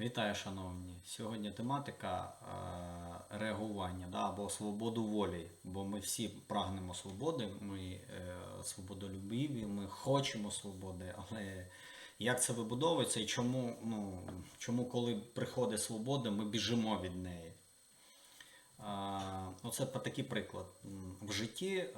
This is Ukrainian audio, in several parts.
Вітаю, шановні. Сьогодні тематика е, реагування да, або свободу волі. Бо ми всі прагнемо свободи, ми е, свободолюбиві, ми хочемо свободи, але як це вибудовується і чому, ну, чому коли приходить свобода, ми біжимо від неї? А, Оце такий приклад. В житті е,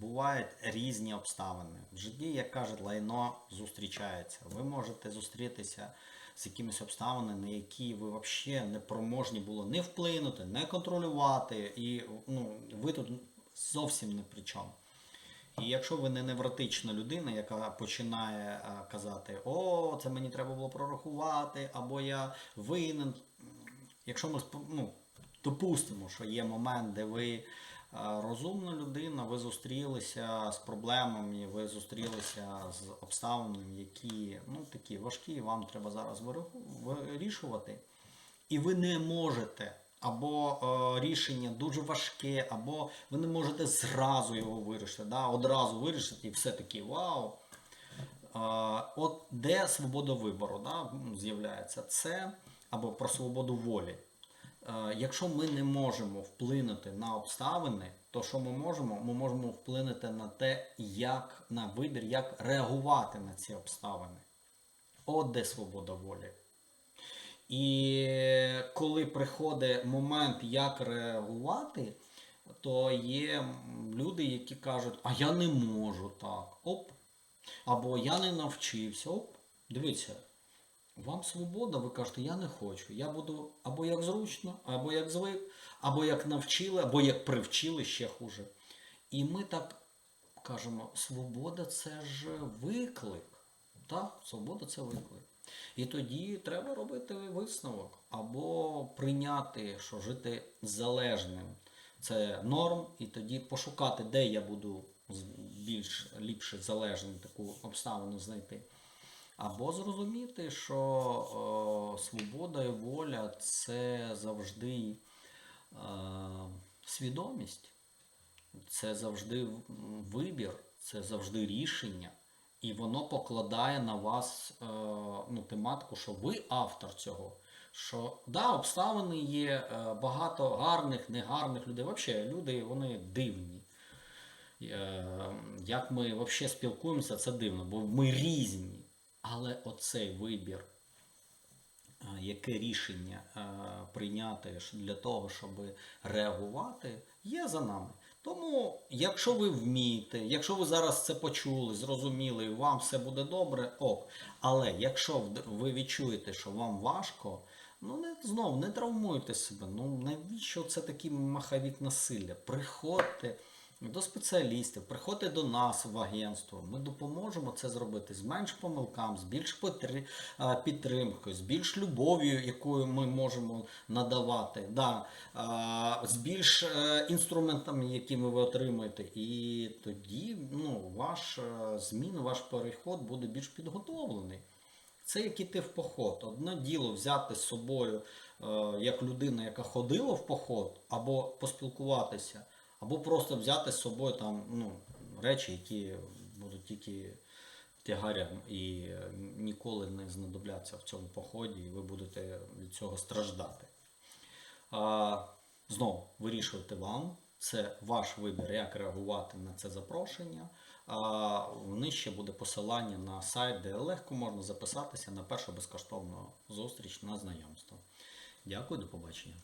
бувають різні обставини. В житті, як кажуть, лайно зустрічається. Ви можете зустрітися з якимись обставинами, на які ви взагалі не проможні було не вплинути, не контролювати, і ну, ви тут зовсім не при чому. І якщо ви не невротична людина, яка починає е, казати, о, це мені треба було прорахувати, або я винен. Якщо ми ну, допустимо, що є момент, де ви розумна людина, ви зустрілися з проблемами, ви зустрілися з обставинами, які ну, такі важкі, вам треба зараз вирішувати. І ви не можете. Або е, рішення дуже важке, або ви не можете зразу його вирішити. Да? Одразу вирішити і все таки вау. Е, от де свобода вибору да, з'являється, це або про свободу волі. Е, Якщо ми не можемо вплинути на обставини, то що ми можемо? Ми можемо вплинути на те, як на вибір, як реагувати на ці обставини. От де свобода волі. І коли приходить момент, як реагувати, то є люди, які кажуть, а я не можу так. Оп. Або я не навчився. Оп. Дивіться, вам свобода, ви кажете, я не хочу. Я буду або як зручно, або як звик, або як навчили, або як привчили ще хуже. І ми так кажемо, свобода це ж виклик. Так, свобода це виклик. І тоді треба робити висновок або прийняти, що жити залежним це норм, і тоді пошукати, де я буду більш ліпше залежним таку обставину знайти. Або зрозуміти, що о, свобода і воля це завжди е, свідомість, це завжди вибір, це завжди рішення. І воно покладає на вас е, ну, тематику, що ви автор цього. Що да, обставини є е, багато гарних, негарних людей. Взагалі, люди вони дивні. Е, Як ми взагалі спілкуємося, це дивно, бо ми різні. Але оцей вибір, яке рішення прийняти для того, щоб реагувати, є за нами. Тому, якщо ви вмієте, якщо ви зараз це почули, зрозуміли, і вам все буде добре, ок. Але якщо ви відчуєте, що вам важко, ну не знов не травмуйте себе. Ну навіщо це такий маховік насилля? Приходьте до спеціалістів, приходьте до нас в агентство. Ми допоможемо це зробити з менш помилкам, з більш підтримкою, з більш любов'ю, якою ми можемо надавати, да, з більш е, інструментами, якими ви отримаєте. І тоді ну, ваш е, змін, ваш переход буде більш підготовлений. Це як іти в поход. Одне діло взяти з собою е, як людина, яка ходила в поход, або поспілкуватися, або просто взяти з собою там ну, речі, які будуть тільки тягарям і е, ніколи не знадобляться в цьому поході, і ви будете від цього страждати. А, знову вирішувати вам. Це ваш вибір, як реагувати на це запрошення. А, нижче буде посилання на сайт, де легко можна записатися на першу безкоштовну зустріч на знайомство. Дякую, до побачення.